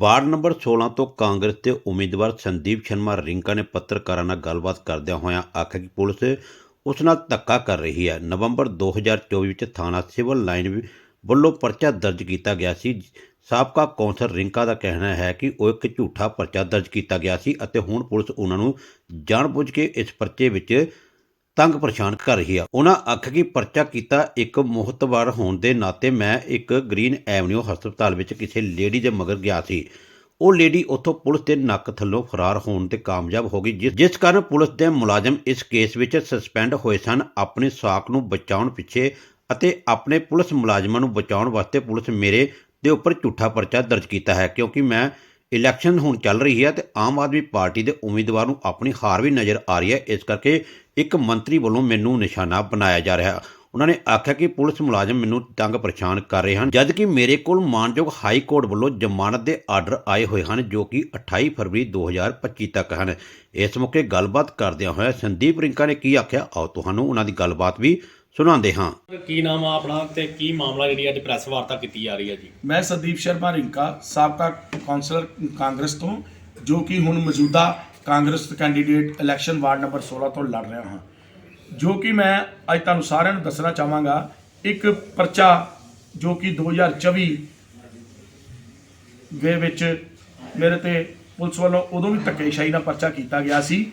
Ward number 16 ਤੋਂ ਕਾਂਗਰਸ ਦੇ ਉਮੀਦਵਾਰ ਸੰਦੀਪ ਸ਼ਰਮਾ ਰਿੰਕਾ ਨੇ ਪੱਤਰਕਾਰਾਂ ਨਾਲ ਗੱਲਬਾਤ ਕਰਦਿਆਂ ਹੋਇਆਂ ਆਖਿਆ ਕਿ ਪੁਲਿਸ ਉਸ ਨਾਲ ਧੱਕਾ ਕਰ ਰਹੀ ਹੈ। ਨਵੰਬਰ 2024 ਵਿੱਚ ਥਾਣਾ ਸਿਵਲ ਲਾਈਨ ਵੱਲੋਂ ਪਰਚਾ ਦਰਜ ਕੀਤਾ ਗਿਆ ਸੀ। ਸਾਬਕਾ ਕੌਂਸਲ ਰਿੰਕਾ ਦਾ ਕਹਿਣਾ ਹੈ ਕਿ ਉਹ ਇੱਕ ਝੂਠਾ ਪਰਚਾ ਦਰਜ ਕੀਤਾ ਗਿਆ ਸੀ ਅਤੇ ਹੁਣ ਪੁਲਿਸ ਉਹਨਾਂ ਨੂੰ ਜਾਣਬੁੱਝ ਕੇ ਇਸ ਪਰਚੇ ਵਿੱਚ ਤੰਗ ਪਰੇਸ਼ਾਨ ਕਰ ਰਹੀ ਹੈ ਉਹਨਾਂ ਆਖਿਆ ਕਿ ਪਰਚਾ ਕੀਤਾ ਇੱਕ ਮੁਹਤਬਰ ਹੋਣ ਦੇ ਨਾਤੇ ਮੈਂ ਇੱਕ ਗ੍ਰੀਨ ਐਵਨਿਊ ਹਸਪਤਾਲ ਵਿੱਚ ਕਿਸੇ ਲੇਡੀ ਦੇ ਮਗਰ ਗਿਆ ਸੀ। ਉਹ ਲੇਡੀ ਉੱਥੋਂ ਪੁਲਿਸ ਦੇ ਨੱਕ ਥੱਲੋਂ ਫਰਾਰ ਹੋਣ ਤੇ ਕਾਮਯਾਬ ਹੋ ਗਈ, ਜਿਸ- ਜਿਸ ਕਾਰਨ ਪੁਲਿਸ ਦੇ ਮੁਲਾਜ਼ਮ ਇਸ ਕੇਸ ਵਿੱਚ ਸਸਪੈਂਡ ਹੋਏ ਸਨ ਆਪਣੇ ਸਾਕ ਨੂੰ ਬਚਾਉਣ ਪਿੱਛੇ ਅਤੇ ਆਪਣੇ ਪੁਲਿਸ ਮੁਲਾਜ਼ਮਾਂ ਨੂੰ ਬਚਾਉਣ ਵਾਸਤੇ ਪੁਲਿਸ ਮੇਰੇ ਦੇ ਉੱਪਰ ਝੂਠਾ ਪਰਚਾ ਦਰਜ ਕੀਤਾ ਹੈ, ਕਿਉਂਕਿ ਮੈਂ ਇਲੈਕਸ਼ਨ ਹੁਣ ਚੱਲ ਰਹੀ ਹੈ ਤੇ ਆਮ ਆਦਮੀ ਪਾਰਟੀ ਦੇ ਉਮੀਦਵਾਰ ਨੂੰ ਆਪਣੀ ਹਾਰ ਵੀ ਨਜ਼ਰ ਆ ਰਹੀ ਹੈ। ਇਸ ਕਰਕੇ ਇੱਕ ਮੰਤਰੀ ਵੱਲੋਂ ਮੈਨੂੰ ਨਿਸ਼ਾਨਾ ਬਣਾਇਆ ਜਾ ਰਿਹਾ ਹੈ। ਉਹਨਾਂ ਨੇ ਆਖਿਆ ਕਿ ਪੁਲਿਸ ਮੁਲਾਜ਼ਮ ਮੈਨੂੰ ਤੰਗ ਪਰੇਸ਼ਾਨ ਕਰ ਰਹੇ ਹਨ, ਜਦਕਿ ਮੇਰੇ ਕੋਲ ਮਾਨਯੋਗ ਹਾਈ ਕੋਰਟ ਵੱਲੋਂ ਜ਼ਮਾਨਤ ਦੇ ਆਰਡਰ ਆਏ ਹੋਏ ਹਨ, ਜੋ ਕਿ 28 ਫਰਵਰੀ 2025 ਤੱਕ ਹਨ। ਇਸ ਮੌਕੇ ਗੱਲਬਾਤ ਕਰਦਿਆਂ ਹੋਇਆ ਸੰਦੀਪ ਰਿੰਕਾ ਨੇ ਕੀ ਆਖਿਆ? ਆਓ ਤੁਹਾਨੂੰ ਉਹਨਾਂ ਦੀ ਗੱਲਬਾਤ ਵੀ ਸੁਣਾਉਂਦੇ ਹਾਂ। ਕੀ ਨਾਮ ਆ ਆਪਣਾ ਤੇ ਕੀ ਮਾਮਲਾ ਜਿਹੜੀ ਅੱਜ ਪ੍ਰੈਸ ਵਾਰਤਾ ਕੀਤੀ ਜਾ ਰਹੀ ਹੈ ਜੀ? ਮੈਂ ਸੰਦੀਪ ਸ਼ਰਮਾ ਰਿੰਕਾ ਸਾਬਕਾ ਕੌਂਸਲਰ ਕਾਂਗਰਸ ਤੋਂ ਜੋ ਕਿ ਹੁਣ ਮੌਜੂਦਾ Congress candidate election ward number 16 ਤੋਂ ਲੜ ਰਿਹਾ ਹਾਂ। ਜੋ ਕਿ ਮੈਂ ਅੱਜ ਤੁਹਾਨੂੰ ਸਾਰਿਆਂ ਨੂੰ ਦੱਸਣਾ ਚਾਹਾਂਗਾ ਇੱਕ ਪਰਚਾ ਜੋ ਕਿ 2024 ਦੇ ਵਿੱਚ ਮੇਰੇ ਤੇ ਪੁਲਿਸ ਵੱਲੋਂ ਉਦੋਂ ਵੀ ਧੱਕੇਸ਼ਾਹੀ ਨਾਲ ਪਰਚਾ ਕੀਤਾ ਗਿਆ ਸੀ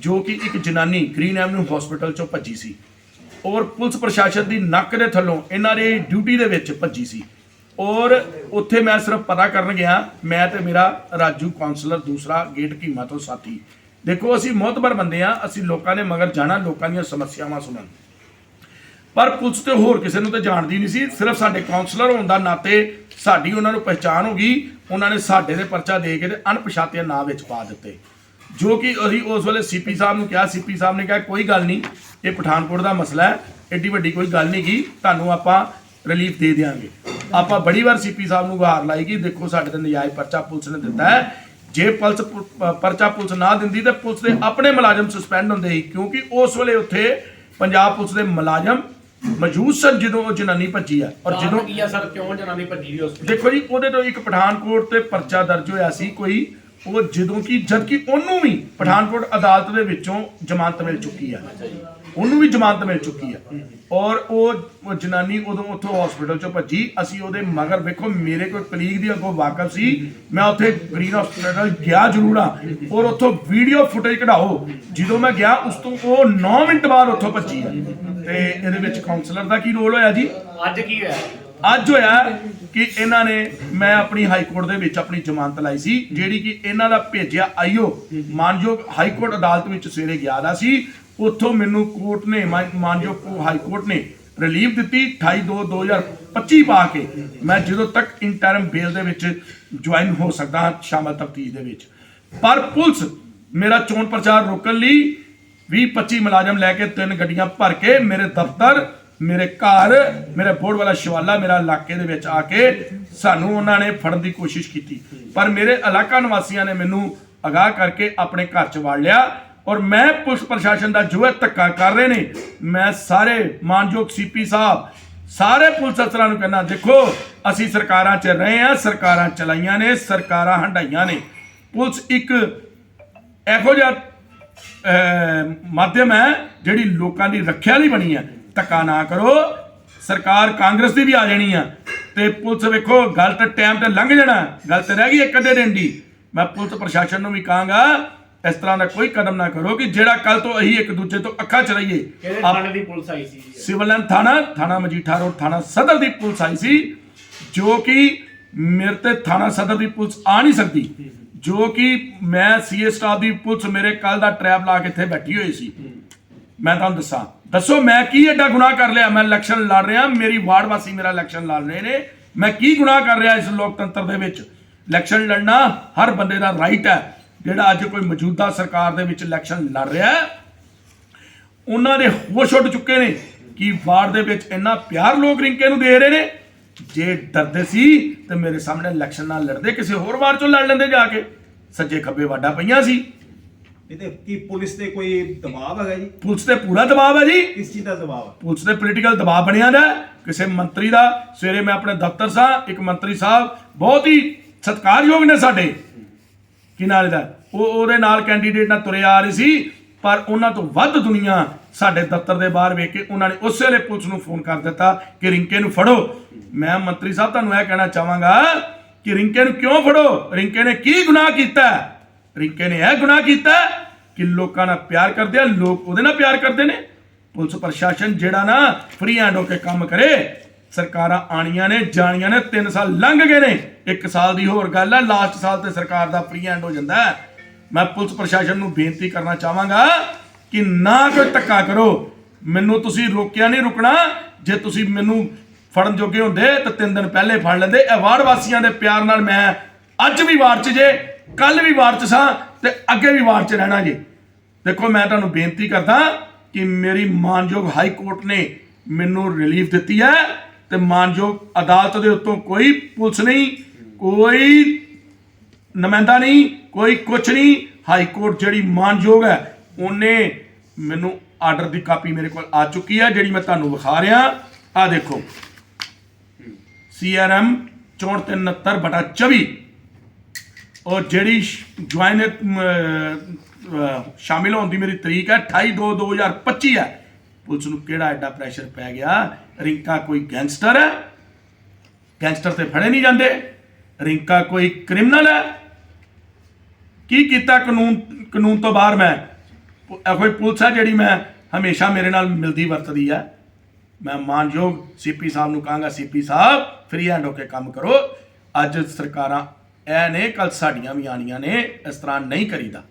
ਜੋ ਕਿ ਇੱਕ ਜਨਾਨੀ ਗ੍ਰੀਨ ਐਵਨਿਊ ਹਸਪੀਟਲ ਚੋਂ ਭੱਜੀ ਸੀ। ਔਰ ਪੁਲਿਸ ਪ੍ਰਸ਼ਾਸਨ ਦੀ ਨੱਕ ਦੇ ਥੱਲੋਂ ਇਹਨਾਂ ਦੇ ਡਿਊਟੀ ਦੇ ਵਿੱਚ ਭੱਜੀ ਸੀ। ਔਰ ਉੱਥੇ ਮੈਂ ਸਿਰਫ ਪਤਾ ਕਰਨ ਗਿਆ, ਮੈਂ ਤੇ ਮੇਰਾ ਰਾਜੂ ਕਾਉਂਸਲਰ ਦੂਸਰਾ ਗੇਟ ਕੀਮਾ ਤੋਂ ਸਾਥੀ। ਦੇਖੋ, ਅਸੀਂ ਮੋਤਬਰ ਬੰਦੇ ਆ ਅਸੀਂ ਲੋਕਾਂ ਦੇ ਮਗਰ ਜਾਣਾ, ਲੋਕਾਂ ਦੀਆਂ ਸਮੱਸਿਆਵਾਂ ਸੁਣਨ। ਪਰ ਪੁਲਿਸ ਤੇ ਹੋਰ ਕਿਸੇ ਨੂੰ ਤਾਂ ਜਾਣਦੀ ਨਹੀਂ ਸੀ, ਸਿਰਫ ਸਾਡੇ ਕਾਉਂਸਲਰ ਹੋਣ ਦਾ ਨਾਤੇ ਸਾਡੀ ਉਹਨਾਂ ਨੂੰ ਪਹਿਚਾਣ ਹੋ ਗਈ, ਉਹਨਾਂ ਨੇ ਸਾਡੇ ਦੇ ਪਰਚਾ ਦੇ ਕੇ ਤੇ ਅਣਪਛਾਤੇ ਨਾਂ ਵਿੱਚ ਪਾ ਦਿੱਤੇ। ਜੋ ਕਿ ਅਸੀਂ ਉਸ ਵੇਲੇ ਸੀਪੀ ਸਾਹਿਬ ਨੂੰ ਕਿਹਾ ਸੀਪੀ ਸਾਹਿਬ ਨੇ ਕਿਹਾ ਕੋਈ ਗੱਲ ਨਹੀਂ ਇਹ ਪਠਾਨਕੋਟ ਦਾ ਮਸਲਾ ਹੈ ਏਡੀ ਵੱਡੀ ਕੋਈ ਗੱਲ ਨਹੀਂ ਗੀ ਤੁਹਾਨੂੰ ਆਪਾਂ ਰਿਲੀਫ ਦੇ ਦੇਵਾਂਗੇ ਆਪਾਂ ਬੜੀ ਵਾਰ ਸੀਪੀ ਸਾਹਿਬ ਨੂੰ ਗੁਹਾਰ ਲਾਈ ਕਿ ਦੇਖੋ ਸਾਡੇ ਤੇ ਨਜਾਇਜ਼ ਪਰਚਾ ਪੁਲਿਸ ਨੇ ਦਿੱਤਾ ਹੈ। ਜੇ ਪੁਲਿਸ ਪਰਚਾ ਪੁਲਿਸ ਨਾ ਦਿੰਦੀ ਤੇ ਪੁਲਿਸ ਦੇ ਆਪਣੇ ਮੁਲਾਜ਼ਮ ਸਸਪੈਂਡ ਹੁੰਦੇ ਸੀ ਕਿਉਂਕਿ ਉਸ ਵੇਲੇ ਉੱਥੇ ਪੰਜਾਬ ਪੁਲਿਸ ਦੇ ਮੁਲਾਜ਼ਮ ਮੌਜੂਦ ਸਨ ਜਦੋਂ ਉਹ ਜਨਾਨੀ ਭੱਜੀ ਆ ਔਰ ਜਦੋਂ ਕੀ ਆ ਸਰ? ਕਿਉਂ ਜਨਾਨੀ ਭੱਜੀ ਉਸ ਦੇਖੋ ਜੀ ਉਹਦੇ ਤੋਂ ਇੱਕ ਪਠਾਨਕੋਟ ਤੇ ਪਰਚਾ ਦਰਜ ਹੋਇਆ ਸੀ ਕੋਈ ਉਹ ਜਦੋਂ ਕਿ ਜਦ ਕਿ ਉਹਨੂੰ ਵੀ ਪਠਾਨਕੋਟ ਅਦਾਲਤ ਦੇ ਵਿੱਚੋਂ ਜ਼ਮਾਨਤ ਮਿਲ ਚੁੱਕੀ ਆ। ਉਹਨੂੰ ਵੀ ਜ਼ਮਾਨਤ ਮਿਲ ਚੁੱਕੀ ਆ। ਔਰ ਉਹ ਉਹ ਜਨਾਨੀ ਉਦੋਂ ਉੱਥੋਂ ਹਸਪੀਟਲ ਚੋਂ ਭੱਜੀ। ਅਸੀਂ ਉਹਦੇ ਮਗਰ ਵੇਖੋ ਮੇਰੇ ਕੋਈ ਕਲੀਗ ਦੀ ਅੱਗੋਂ ਵਾਕਫ ਸੀ। ਮੈਂ ਉੱਥੇ ਗ੍ਰੀਨ ਹਸਪੀਟਲ ਗਿਆ ਜ਼ਰੂਰ ਆ। ਔਰ ਉੱਥੋਂ ਵੀਡੀਓ ਫੁਟੇਜ ਕਢਾਓ। ਜਦੋਂ ਮੈਂ ਗਿਆ ਉਸ ਤੋਂ ਉਹ 9 ਮਿੰਟ ਬਾਅਦ ਉੱਥੋਂ ਭੱਜੀ ਆ। ਤੇ ਇਹਦੇ ਵਿੱਚ ਕਾਉਂਸਲਰ ਦਾ ਕੀ ਰੋਲ ਹੋਇਆ ਜੀ? ਅੱਜ ਕੀ ਹੋਇਆ? ਅੱਜ ਹੋਇਆ ਕਿ ਇਹਨਾਂ ਨੇ, ਮੈਂ ਆਪਣੀ ਹਾਈ ਕੋਰਟ ਦੇ ਵਿੱਚ ਆਪਣੀ ਜ਼ਮਾਨਤ ਲਾਈ ਸੀ, ਜਿਹੜੀ ਕਿ ਇਹਨਾਂ ਦਾ ਭੇਜਿਆ ਆਈਓ। ਮਾਨਯੋਗ ਹਾਈ ਕੋਰਟ ਅਦਾਲਤ ਵਿੱਚ ਸਵੇਰੇ ਗਿਆ ਦਾ ਸੀ। ਉੱਥੋਂ ਮੈਨੂੰ ਕੋਰਟ ਨੇ ਮਾਨ- ਮਾਨਯੋਗ ਹਾਈ ਕੋਰਟ ਨੇ ਰਿਲੀਫ ਦਿੱਤੀ। 28 2 2025 ਪਾ ਕੇ ਮੈਂ ਜਦੋਂ ਤੱਕ ਇੰਟਰਮ ਬੇਲ ਦੇ ਵਿੱਚ ਜੁਆਇਨ ਹੋ ਸਕਦਾ ਹਾਂ, ਸ਼ਾਮਲ ਤਫਤੀਸ਼ ਦੇ ਵਿੱਚ। ਪਰ ਪੁਲਿਸ ਮੇਰਾ ਚੋਣ ਪ੍ਰਚਾਰ ਰੋਕਣ ਲਈ 20 25 ਮੁਲਾਜ਼ਮ ਲੈ ਕੇ ਤਿੰਨ ਗੱਡੀਆਂ ਭਰ ਕੇ ਮੇਰੇ ਦਫ਼ਤਰ ਮੇਰੇ ਘਰ, ਮੇਰੇ ਬੋਰਡ ਵਾਲਾ ਸ਼ਿਵਾਲਾ ਮੇਰਾ ਇਲਾਕੇ ਦੇ ਵਿੱਚ ਆ ਕੇ ਸਾਨੂੰ ਉਹਨਾਂ ਨੇ ਫੜਨ ਦੀ ਕੋਸ਼ਿਸ਼ ਕੀਤੀ। ਪਰ ਮੇਰੇ ਇਲਾਕਾ ਨਿਵਾਸੀਆਂ ਨੇ ਮੈਨੂੰ ਅਗਾਹ ਕਰਕੇ ਆਪਣੇ ਘਰ ਚ ਵੜ ਲਿਆ ਔਰ ਮੈਂ ਪੁਲਿਸ ਪ੍ਰਸ਼ਾਸਨ ਦਾ ਜੋ ਹੈ ਧੱਕਾ ਕਰ ਰਹੇ ਨੇ। ਮੈਂ ਸਾਰੇ ਮਾਨਯੋਗ ਸੀਪੀ ਸਾਹਿਬ, ਸਾਰੇ ਪੁਲਿਸ ਅਫਸਰਾਂ ਨੂੰ ਕਹਿੰਦਾ, ਦੇਖੋ, ਅਸੀਂ ਸਰਕਾਰਾਂ 'ਚ ਰਹੇ ਆ ਸਰਕਾਰਾਂ ਚਲਾਈਆਂ ਨੇ, ਸਰਕਾਰਾਂ ਹੰਡਾਈਆਂ ਨੇ। ਪੁਲਿਸ ਇੱਕ ਇਹੋ ਜਿਹਾ ਮਾਧਿਅਮ ਹੈ ਜਿਹੜੀ ਲੋਕਾਂ ਦੀ ਰੱਖਿਆ ਲਈ ਬਣੀ ਹੈ। ਧੱਕਾ ਨਾ ਕਰੋ। ਸਰਕਾਰ ਕਾਂਗਰਸ ਦੀ ਵੀ ਆ ਜਾਣੀ ਆ। ਤੇ ਪੁਲਿਸ ਵੇਖੋ ਗੱਲ ਤਾਂ ਟਾਈਮ ਤੇ ਲੰਘ ਜਾਣਾ। ਗੱਲ ਤੇ ਰਹਿ ਗਈ ਇੱਕ ਅੱਧੇ ਦਿਨ ਦੀ। ਮੈਂ ਪੁਲਿਸ ਪ੍ਰਸ਼ਾਸਨ ਨੂੰ ਵੀ ਕਹਾਂਗਾ ਇਸ ਤਰ੍ਹਾਂ ਦਾ ਕੋਈ ਕਦਮ ਨਾ ਕਰੋ ਕਿ ਜਿਹੜਾ ਕੱਲ ਤੋਂ ਅਸੀਂ ਇੱਕ ਦੂਜੇ ਤੋਂ ਅੱਖਾਂ ਚਲਾਈਏ। ਕਿਹੜੇ ਥਾਣੇ ਦੀ ਪੁਲਿਸ ਆਈ ਸੀ ਸਿਵਲ ਲਾਈਨ ਥਾਣਾ ਥਾਣਾ ਮਜੀਠਾ ਰੋਡ ਥਾਣਾ ਸਦਰ ਦੀ ਪੁਲਿਸ ਆਈ ਸੀ ਜੋ ਕਿ ਮੇਰੇ ਤੇ ਥਾਣਾ ਸਦਰ ਦੀ ਪੁਲਿਸ ਆ ਨਹੀਂ ਸਕਦੀ। ਜੋ ਕਿ ਮੈਂ ਸੀਏ ਸਟਾਫ ਦੀ ਪੁਲਿਸ ਮੇਰੇ ਕੱਲ ਦਾ ਟਰੈਪ ਲਾ ਕੇ ਇੱਥੇ ਬੈਠੀ ਹੋਈ ਸੀ। ਮੈਂ ਤੁਹਾਨੂੰ ਦੱਸਾਂ ਦੱਸੋ, ਮੈਂ ਕੀ ਐਡਾ ਗੁਨਾਹ ਕਰ ਲਿਆ? ਮੈਂ ਇਲੈਕਸ਼ਨ ਲੜ ਰਿਹਾ, ਮੇਰੀ ਵਾਰਡ ਵਾਸੀ ਮੇਰਾ ਇਲੈਕਸ਼ਨ ਲੜ ਰਹੇ ਨੇ। ਮੈਂ ਕੀ ਗੁਨਾਹ ਕਰ ਰਿਹਾ ਇਸ ਲੋਕਤੰਤਰ ਦੇ ਵਿੱਚ? ਇਲੈਕਸ਼ਨ ਲੜਨਾ ਹਰ ਬੰਦੇ ਦਾ ਰਾਈਟ ਹੈ, ਜਿਹੜਾ ਅੱਜ ਕੋਈ ਮੌਜੂਦਾ ਸਰਕਾਰ ਦੇ ਵਿੱਚ ਇਲੈਕਸ਼ਨ ਲੜ ਰਿਹਾ ਉਹਨਾਂ ਦੇ ਹੋਸ਼ ਉੱਡ ਚੁੱਕੇ ਨੇ ਕਿ ਵਾਰਡ ਦੇ ਵਿੱਚ ਇੰਨਾ ਪਿਆਰ ਲੋਕ ਰਿੰਕੇ ਨੂੰ ਦੇ ਰਹੇ ਨੇ। ਜੇ ਡਰਦੇ ਸੀ, ਤੇ ਮੇਰੇ ਸਾਹਮਣੇ ਇਲੈਕਸ਼ਨ ਨਾਲ ਲੜਦੇ, ਕਿਸੇ ਹੋਰ ਵਾਰ ਚੋਂ ਲੜ ਲੈਂਦੇ ਜਾ ਕੇ। ਸੱਜੇ ਖੱਬੇ ਵਾਡਾ ਪਈਆਂ ਸੀ। ਤੇ ਕੀ ਪੁਲਿਸ ਤੇ ਕੋਈ ਦਬਾਅ ਹੈਗਾ ਜੀ? ਪੁਲਿਸ ਤੇ ਪੂਰਾ ਦਬਾਅ ਹੈ ਜੀ। ਕਿਸ ਚੀਜ਼ ਦਾ ਦਬਾਅ ਹੈ ਪੁਲਿਸ ਤੇ ਪੋਲੀਟੀਕਲ ਦਬਾਅ ਬਣਿਆ ਦਾ ਹੈ। ਕਿਸੇ ਮੰਤਰੀ ਦਾ। ਸਵੇਰੇ ਮੈਂ ਆਪਣੇ ਦਫ਼ਤਰ ਸਾਂ ਇੱਕ ਮੰਤਰੀ ਸਾਹਿਬ ਬਹੁਤ ਹੀ ਸਤਿਕਾਰਯੋਗ ਨੇ ਸਾਡੇ। ਕੀ ਨਾਲ ਦਾ ਉਹ ਉਹਦੇ ਨਾਲ ਕੈਂਡੀਡੇਟ ਨਾਲ ਤੁਰੇ ਆ ਰਹੇ ਸੀ ਪਰ ਉਹਨਾਂ ਤੋਂ ਵੱਧ ਦੁਨੀਆ ਸਾਡੇ ਦਫ਼ਤਰ ਦੇ ਬਾਹਰ ਵੇਖ ਕੇ ਉਹਨਾਂ ਨੇ ਉਸੇ ਵੇਲੇ ਪੁਲਿਸ ਨੂੰ ਫੋਨ ਕਰ ਦਿੱਤਾ ਕਿ ਰਿੰਕੇ ਨੂੰ ਫੜੋ। ਮੈਂ ਮੰਤਰੀ ਸਾਹਿਬ ਤੁਹਾਨੂੰ ਇਹ ਕਹਿਣਾ ਚਾਹਾਂਗਾ ਕਿ ਰਿੰਕੇ ਨੂੰ ਕਿਉਂ ਫੜੋ? ਰਿੰਕੇ ਨੇ ਕੀ ਗੁਨਾਹ ਕੀਤਾ? ਹੈ? ਰਿੰਕੇ ਨੇ ਇਹ ਗੁਨਾਹ ਕੀਤਾ ਕਿ ਲੋਕਾਂ ਨਾਲ ਪਿਆਰ ਕਰਦੇ ਆ, ਲੋਕ ਉਹਦੇ ਨਾਲ ਪਿਆਰ ਕਰਦੇ ਨੇ। ਪੁਲਿਸ ਪ੍ਰਸ਼ਾਸਨ ਜਿਹੜਾ ਨਾ ਫ੍ਰੀ ਹੈਂਡ ਹੋ ਕੇ ਕੰਮ ਕਰੇ, ਸਰਕਾਰਾਂ ਆਣੀਆਂ ਨੇ, ਜਾਣੀਆਂ ਨੇ 3 ਸਾਲ ਲੰਘ ਗਏ ਨੇ 1 ਸਾਲ ਦੀ ਹੋਰ ਗੱਲ ਹੈ ਲਾਸਟ ਸਾਲ ਤੇ ਸਰਕਾਰ ਦਾ ਫ੍ਰੀ ਹੈਂਡ ਹੋ ਜਾਂਦਾ ਮੈਂ ਪੁਲਿਸ ਪ੍ਰਸ਼ਾਸਨ ਨੂੰ ਬੇਨਤੀ ਕਰਨਾ ਚਾਹਾਂਗਾ ਕਿ ਨਾ ਕੋਈ ਧੱਕਾ ਕਰੋ। ਮੈਨੂੰ ਤੁਸੀਂ ਰੋਕਿਆ ਨਹੀਂ ਰੁਕਣਾ। ਜੇ ਤੁਸੀਂ ਮੈਨੂੰ ਫੜਨ ਜੋਗੇ ਹੁੰਦੇ, ਤਾਂ ਤਿੰਨ ਦਿਨ ਪਹਿਲੇ ਫੜ ਲੈਂਦੇ। ਇਹ ਵਾਰਡ ਵਾਸੀਆਂ ਦੇ ਪਿਆਰ ਨਾਲ ਮੈਂ ਅੱਜ ਵੀ ਵਾਰ 'ਚ ਜੇ ਕੱਲ ਵੀ ਵਾਰਡ 'ਚ ਸਾਂ ਤੇ ਅੱਗੇ ਵੀ ਵਾਰਡ 'ਚ ਰਹਿਣਾ ਜੇ। ਦੇਖੋ ਮੈਂ ਤੁਹਾਨੂੰ ਬੇਨਤੀ ਕਰਦਾ ਕਿ ਮੇਰੀ ਮਾਨਯੋਗ ਹਾਈ ਕੋਰਟ ਨੇ ਮੈਨੂੰ ਰਿਲੀਫ ਦਿੱਤੀ ਹੈ ਤੇ ਮਾਨਯੋਗ ਅਦਾਲਤ ਦੇ ਉੱਤੋਂ ਕੋਈ ਪੁਲਿਸ ਨਹੀਂ ਕੋਈ ਨੁਮਾਇੰਦਾ ਨਹੀਂ ਕੋਈ ਕੁਛ ਨਹੀਂ। ਹਾਈ ਕੋਰਟ ਜਿਹੜੀ ਮਾਨਯੋਗ ਹੈ ਉਹਨੇ ਮੈਨੂੰ ਆਰਡਰ ਦੀ ਕਾਪੀ ਮੇਰੇ ਕੋਲ ਆ ਚੁੱਕੀ ਹੈ ਜਿਹੜੀ ਮੈਂ ਤੁਹਾਨੂੰ ਵਿਖਾ ਰਿਹਾ। ਆ ਦੇਖੋ। ਸੀਆਰਐਮ 6469 ਬਟਾ 24 ਔਰ ਜਿਹੜੀ ਜੁਆਇਨ ਸ਼ਾਮਿਲ ਹੋਣ ਦੀ ਮੇਰੀ ਤਰੀਕ ਹੈ 28 2 2025 ਹੈ। ਪੁਲਿਸ ਨੂੰ ਕਿਹੜਾ ਐਡਾ ਪ੍ਰੈਸ਼ਰ ਪੈ ਗਿਆ? ਰਿੰਕਾ ਕੋਈ ਗੈਂਗਸਟਰ ਹੈ? ਗੈਂਗਸਟਰ ਤੇ ਫੜੇ ਨਹੀਂ ਜਾਂਦੇ। ਰਿੰਕਾ ਕੋਈ ਕ੍ਰਿਮੀਨਲ ਹੈ? ਕੀ ਕੀਤਾ ਕਾਨੂੰਨ ਕਾਨੂੰਨ ਤੋਂ ਬਾਹਰ ਮੈਂ? ਇਹ ਕੋਈ ਪੁਲਿਸ ਹੈ ਜਿਹੜੀ ਮੈਂ ਹਮੇਸ਼ਾ ਮੇਰੇ ਨਾਲ ਮਿਲਦੀ ਵਰਤਦੀ ਹੈ। ਮੈਂ ਮਾਨਯੋਗ ਸੀਪੀ ਸਾਹਿਬ ਨੂੰ ਕਹਾਂਗਾ ਸੀਪੀ ਸਾਹਿਬ ਫ੍ਰੀ ਹੈਂਡ ਹੋ ਕੇ ਕੰਮ ਕਰੋ। ਅੱਜ ਸਰਕਾਰਾਂ ਇਹ ਨੇ ਕੱਲ ਸਾਡੀਆਂ ਵੀ ਆਣੀਆਂ ਨੇ ਇਸ ਤਰ੍ਹਾਂ ਨਹੀਂ ਕਰੀਦਾ।